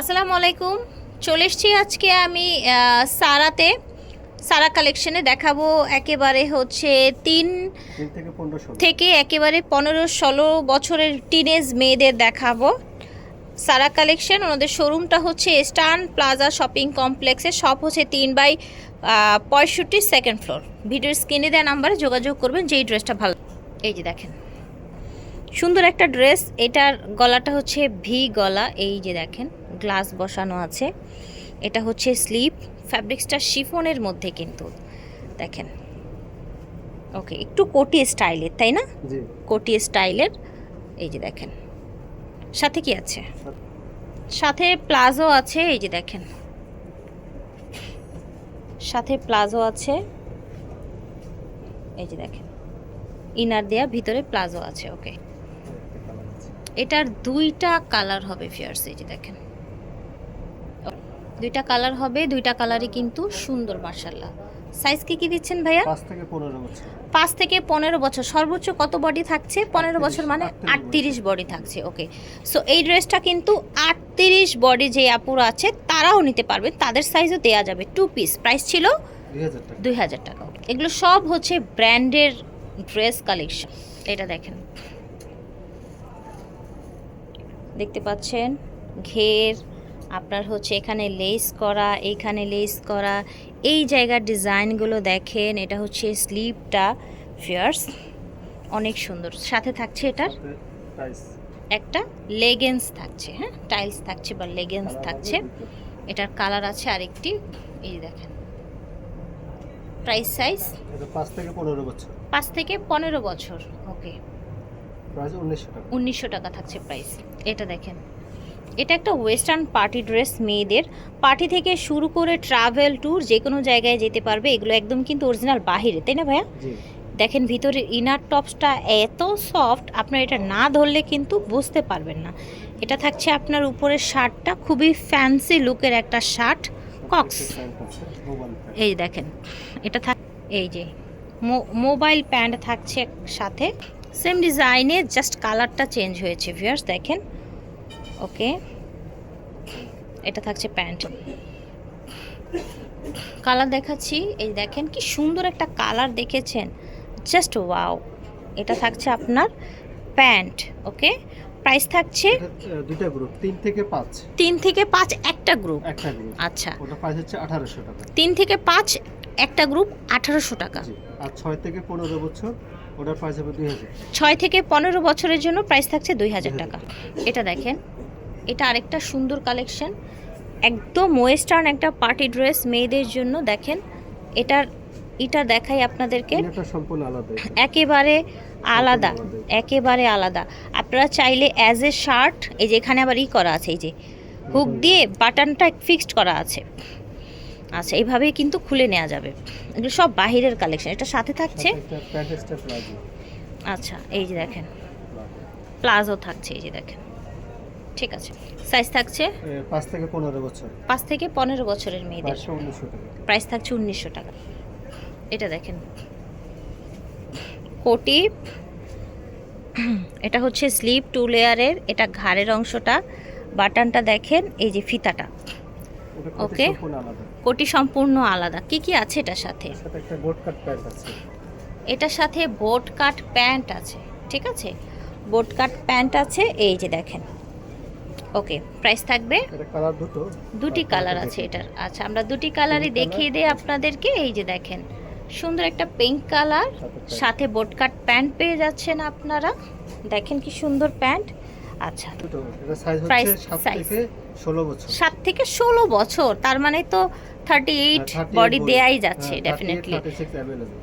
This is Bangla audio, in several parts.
আসসালামু আলাইকুম। চলে এসছি আজকে আমি সারাতে। সারা কালেকশনে দেখাবো একেবারে হচ্ছে তিন থেকে একেবারে পনেরো ষোলো বছরের টিনেজ মেয়েদের দেখাবো। সারা কালেকশন ওনাদের শোরুমটা হচ্ছে স্টান প্লাজা শপিং কমপ্লেক্সে সব হচ্ছে তিন বাই পঁয়ষট্টি সেকেন্ড ফ্লোর ভিডিওর স্ক্রিনে দেওয়া নাম্বারে যোগাযোগ করবেন যেই ড্রেসটা ভালো এই যে দেখেন। সুন্দর একটা ড্রেস। এটার গলাটা হচ্ছে ভি গলা এই যে দেখেন গ্লাস বসানো আছে। এটা হচ্ছে স্লিপ ফ্যাব্রিক্সটা শিফনের মধ্যে কিন্তু দেখেন। ওকে একটু কোটি স্টাইলের তাই না? কোটি স্টাইলের এই যে দেখেন। সাথে কি আছে? সাথে প্লাজো আছে এই যে দেখেন। সাথে প্লাজো আছে এই যে দেখেন। ইনার দেয়া ভিতরে প্লাজো আছে ওকে। এটার দুইটা কালার হবে ফিয়ার্স এই যে দেখেন। দুইটা কালার হবে দুইটা কালারই কিন্তু সুন্দর মার্শাল্লাহ সাইজ কি কি দিচ্ছেন ভাইয়া? পাঁচ থেকে পনেরো বছর। সর্বোচ্চ কত বডি থাকছে? পনেরো বছর মানে 38 আটত্রিশ বডি থাকছে ওকে সো এই ড্রেসটা কিন্তু আটত্রিশ বডি যে আপুরা আছে তারাও নিতে পারবে। তাদের সাইজও দেওয়া যাবে। টু পিস প্রাইস ছিল দুই হাজার টাকা। এগুলো সব হচ্ছে ব্র্যান্ডের ড্রেস কালেকশন এটা দেখেন। দেখতে পাচ্ছেন ঘের আপনার হচ্ছে এখানে লেস করা এখানে লেস করা এই জায়গার ডিজাইনগুলো দেখেন এটা হচ্ছে স্লিপটা ফিয়ার্স অনেক সুন্দর। সাথে থাকছে এটার একটা লেগেন্স থাকছে হ্যাঁ? টাইলস থাকছে বা লেগেন্স থাকছে। এটার কালার আছে আরেকটি এই দেখেন। প্রাইস সাইজ পাঁচ থেকে পনেরো বছর। পাঁচ থেকে পনেরো বছর ওকে প্রাইস উনিশশো টাকা। উনিশশো টাকা থাকছে প্রাইস। এটা দেখেন। এটা একটা ওয়েস্টার্ন পার্টি ড্রেস মেয়েদের। পার্টি থেকে শুরু করে ট্রাভেল ট্যুর যে কোনো জায়গায় যেতে পারবে এগুলো একদম কিন্তু অরিজিনাল বাহিরে তাই না ভাইয়া? দেখেন ভিতরের ইনার টপসটা এত সফট আপনার এটা না ধরলে কিন্তু বুঝতে পারবেন না। এটা থাকছে আপনার উপরের শার্টটা খুবই ফ্যান্সি লুকের একটা শার্ট কক্স এই দেখেন এটা থাক এই যে মোবাইল প্যান্ট থাকছে সাথে। সেম ডিজাইনে জাস্ট কালারটা চেঞ্জ হয়েছে ভিউয়ার্স দেখেন। ওকে এটা থাকছে প্যান্ট কালার দেখাচ্ছি এই দেখেন কি সুন্দর একটা কালার দেখেছেন। জাস্ট ওয়াও এটা থাকছে আপনার প্যান্ট ওকে প্রাইস থাকছে দুইটা গ্রুপ তিন থেকে পাঁচ। তিন থেকে পাঁচ একটা গ্রুপ একটা গ্রুপ আচ্ছা। ওটা প্রাইস হচ্ছে আঠারোশো টাকা। তিন থেকে পাঁচ একটা গ্রুপ আঠারোশো টাকা। আর ছয় থেকে পনেরো বছর ওটার প্রাইস হবে দুই হাজার। ছয় থেকে পনেরো বছরের জন্য প্রাইস থাকছে দুই হাজার টাকা। এটা দেখেন এটা আরেকটা সুন্দর কালেকশন একদম ওয়েস্টার্ন একটা পার্টি ড্রেস মেয়েদের জন্য দেখেন। এটার এটা দেখাই আপনাদেরকে। একেবারে আলাদা একেবারে আলাদা। আপনারা চাইলে অ্যাজ এ শার্ট এই যে এখানে আবার ই করা আছে এই যে হুক দিয়ে বাটনটা ফিক্সড করা আছে। আচ্ছা এইভাবেই কিন্তু খুলে নেওয়া যাবে। এগুলো সব বাহিরের কালেকশন এটা সাথে থাকছে? আচ্ছা এই যে দেখেন। প্লাজো থাকছে এই যে দেখেন। ঠিক আছে সাইজ থাকছে? পাঁচ থেকে পনেরো বছর। পাঁচ থেকে পনেরো বছরের মেয়েদের। প্রাইস থাকছে উনিশশো টাকা। এটা দেখেন। কোটি। এটা হচ্ছে স্লিপ টু লেয়ারের এটা ঘাড়ের অংশটা। বাটনটা দেখেন এই যে ফিতাটা। ওকে। কোটি সম্পূর্ণ আলাদা। কি কি আছে এটার সাথে? বোট এটার সাথে বোট কাট প্যান্ট আছে ঠিক আছে? বোট কাট প্যান্ট আছে এই যে দেখেন। ওকে প্রাইস থাকবে? দুটো। কালার আছে এটার। আচ্ছা আমরা দুটি কালারই দেখিয়ে দিই আপনাদেরকে। এই যে দেখেন সুন্দর একটা পিঙ্ক কালার সাথে pant। কাট প্যান্ট পেয়ে যাচ্ছেন আপনারা। দেখেন কি সুন্দর প্যান্ট আচ্ছা। সাত থেকে ষোলো বছর। তার মানে তো থার্টি এইট 38 বডি। দেয়াই হ্যাঁ, যাচ্ছে ডেফিনেটলি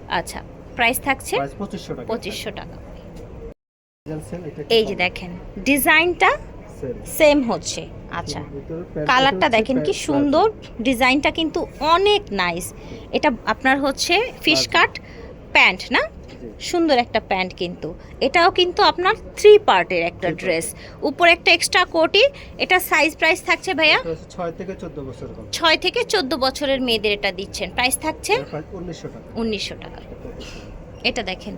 আচ্ছা প্রাইস থাকছে Price 2500 টাকা। পঁচিশশো টাকা। এই যে দেখেন ডিজাইনটা সেম হচ্ছে। আচ্ছা কালারটা দেখেন কি সুন্দর ডিজাইনটা কিন্তু অনেক নাইস এটা আপনার হচ্ছে ফিশ কাট প্যান্ট না। সুন্দর একটা প্যান্ট কিন্তু। এটাও কিন্তু আপনার থ্রি পার্টের একটা ড্রেস উপরে একটা এক্সট্রা কোটি এটা সাইজ প্রাইস থাকছে ভাইয়া? ছয় থেকে চোদ্দ বছর ছয় থেকে চোদ্দ বছরের মেয়েদের এটা দিচ্ছেন। প্রাইস থাকছে এর price 1900 টাকা। উনিশশো টাকা। এটা দেখেন।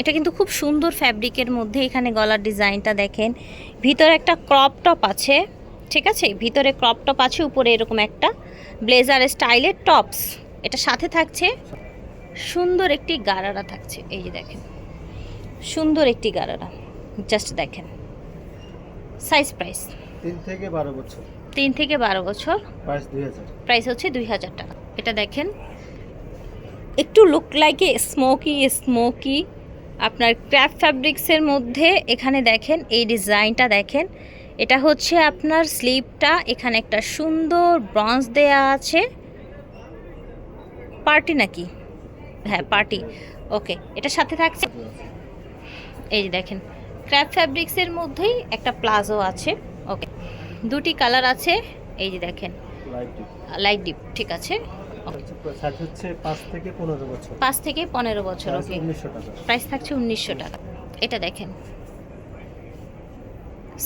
এটা কিন্তু খুব সুন্দর ফ্যাব্রিকের মধ্যে এখানে গলার ডিজাইনটা দেখেন। ভিতরে একটা ক্রপ টপ আছে ঠিক আছে? ভিতরে ক্রপ টপ আছে উপরে এরকম একটা ব্লেজার স্টাইলের টপস এটা সাথে থাকছে। সুন্দর একটি গারারা থাকছে। এই যে দেখেন। সুন্দর একটি গারারা। জাস্ট দেখেন। সাইজ প্রাইস তিন থেকে বারো বছর। তিন থেকে বারো বছর। প্রাইস হচ্ছে দুই হাজার টাকা। এটা দেখেন। একটু look like a smoky smoky আপনার ক্র্যাপ ফ্যাব্রিক্সের মধ্যে এখানে দেখেন এই ডিজাইনটা দেখেন। এটা হচ্ছে আপনার স্লিপটা এখানে একটা সুন্দর ব্রঞ্জ দেয়া আছে। পার্টি নাকি? হ্যাঁ পার্টি ওকে এটা সাথে থাকছে এই যে দেখেন ক্র্যাপ ফ্যাব্রিক্সের মধ্যেই একটা প্লাজো আছে ওকে দুটি কালার আছে এই যে দেখেন লাইট ডিপ ঠিক আছে পাঁচ থেকে পনেরো বছর। পাঁচ থেকে পনেরো বছর ওকে প্রাইস থাকছে উনিশশো টাকা। এটা দেখেন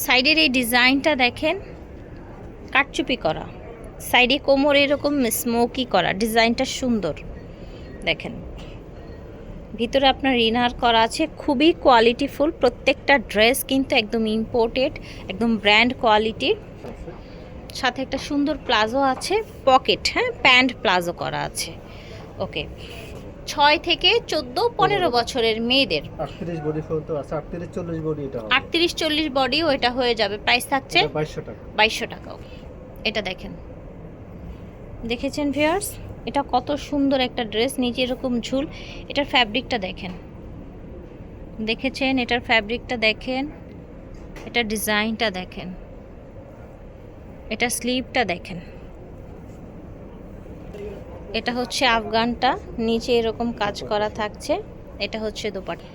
সাইডের এই ডিজাইনটা দেখেন কাটচুপি করা সাইডে কোমর এরকম স্মোকি করা ডিজাইনটা সুন্দর দেখেন। ভিতরে আপনার ইনার করা আছে খুবই কোয়ালিটিফুল প্রত্যেকটা ড্রেস কিন্তু একদম ইম্পোর্টেড একদম ব্র্যান্ড কোয়ালিটির সাথে একটা সুন্দর প্লাজো আছে পকেট হ্যাঁ প্যান্ট প্লাজো করা আছে। ওকে ছয় থেকে চোদ্দ পনেরো বছরের মেয়েদের। আটত্রিশ চল্লিশ বডি এটা হয়ে যাবে। প্রাইস থাকছে বাইশশো টাকা। বাইশশো টাকাও এটা দেখেন। দেখেছেন ভিউয়ার্স এটা কত সুন্দর একটা ড্রেস নিচে এরকম ঝুল। এটার ফ্যাব্রিকটা দেখেন। দেখেছেন? এটার ফ্যাব্রিকটা দেখেন। এটার ডিজাইনটা দেখেন। এটা স্লিভটা দেখেন। এটা হচ্ছে আফগানটা। নিচে এরকম কাজ করা থাকছে। এটা হচ্ছে দোপাট্টা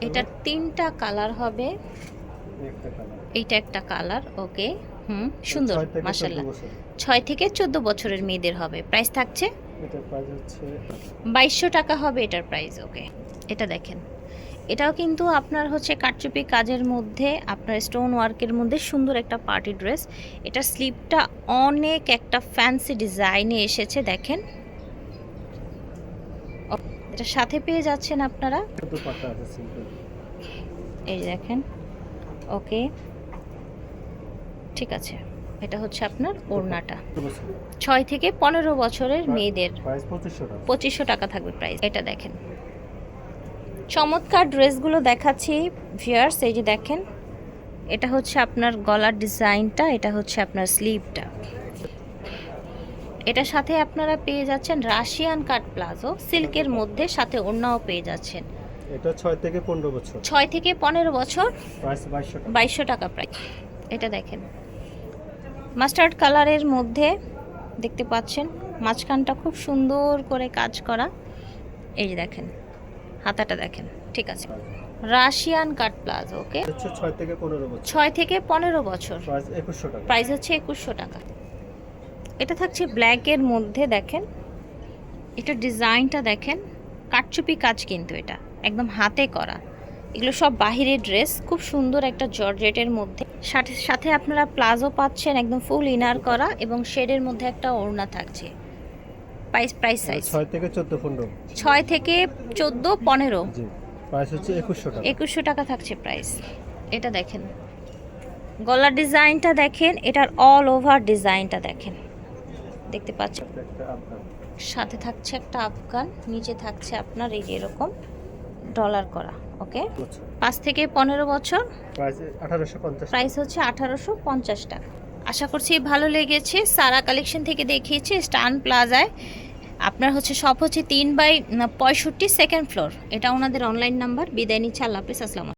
এটা তিনটা কালার হবে। এই এইটা একটা কালার ওকে। হুম সুন্দর মাশাল্লাহ ছয় থেকে চোদ্দ বছরের মেয়েদের হবে। প্রাইস থাকছে? বাইশশো টাকা হবে এটার প্রাইস ওকে এটা দেখেন। এটাও কিন্তু আপনার হচ্ছে কাটচুপি কাজের মধ্যে আপনার স্টোন ওয়ার্কের মধ্যে সুন্দর একটা পার্টি ড্রেস এটা স্লিপটা অনেক একটা ফ্যান্সি ডিজাইনে এসেছে দেখেন। ও, এটার সাথে পেয়ে যাচ্ছেন আপনারা। এই দেখেন ওকে ঠিক আছে। এটা হচ্ছে আপনার ওড়নাটা। ছয় থেকে পনেরো বছরের মেয়েদের পঁচিশশো টাকা। থাকবে প্রাইস এটা দেখেন। চমৎকার ড্রেসগুলো দেখাচ্ছি ভিয়ার্স এই যে দেখেন। এটা হচ্ছে আপনার গলার ডিজাইনটা এটা হচ্ছে আপনার স্লিভটা এটার সাথে আপনারা পেয়ে যাচ্ছেন রাশিয়ান কাট প্লাজো সিল্কের মধ্যে সাথে ওড়নাও পেয়ে যাচ্ছেন। এটা ছয় থেকে পনেরো বছর। ছয় থেকে পনেরো বছর প্রাইস বাইশশো টাকা। বাইশশো টাকা প্রাইস এটা দেখেন। মাস্টার্ড কালারের মধ্যে দেখতে পাচ্ছেন মাঝখানটা খুব সুন্দর করে কাজ করা। এই যে দেখেন হাতাটা দেখেন ঠিক আছে। Russian cut palazzo okay? ছয় থেকে পনেরো বছর। প্রাইস হচ্ছে একুশশো টাকা। এটা থাকছে ব্ল্যাকের মধ্যে দেখেন। এটা ডিজাইনটা দেখেন কাটচুপি কাজ কিন্তু এটা একদম হাতে করা। এগুলো সব বাহিরের ড্রেস খুব সুন্দর একটা জর্জেটের মধ্যে। সাথে সাথে আপনারা প্লাজো পাচ্ছেন একদম ফুল ইনার করা এবং শেডের মধ্যে একটা ওড়না থাকছে। প্রাইস প্রাইস সাইজ ছয় থেকে চোদ্দ পনেরো। ছয় থেকে চোদ্দ পনেরো। জি প্রাইস হচ্ছে একুশশো টাকা। একুশশো টাকা থাকছে প্রাইস এটা দেখেন। গলার ডিজাইনটা দেখেন এটার অল ওভার ডিজাইনটা দেখেন। দেখতে পাচ্ছেন? সাথে থাকছে একটা আফগান নিচে থাকছে আপনার এই যে এরকম। ডলার করা ওকে? পাঁচ থেকে পনেরো বছর। প্রাইস প্রাইস হচ্ছে আঠারোশো পঞ্চাশ টাকা। আশা করছি ভালো লেগেছে। সারা কালেকশন থেকে দেখিয়েছি স্টান প্লাজায়। আপনার হচ্ছে সব হচ্ছে তিন বাই পঁয়ষট্টি সেকেন্ড ফ্লোর। এটা ওনাদের অনলাইন নাম্বার বিদায় নিচ্ছে। আল্লাহ হাফিজ। আসসালাম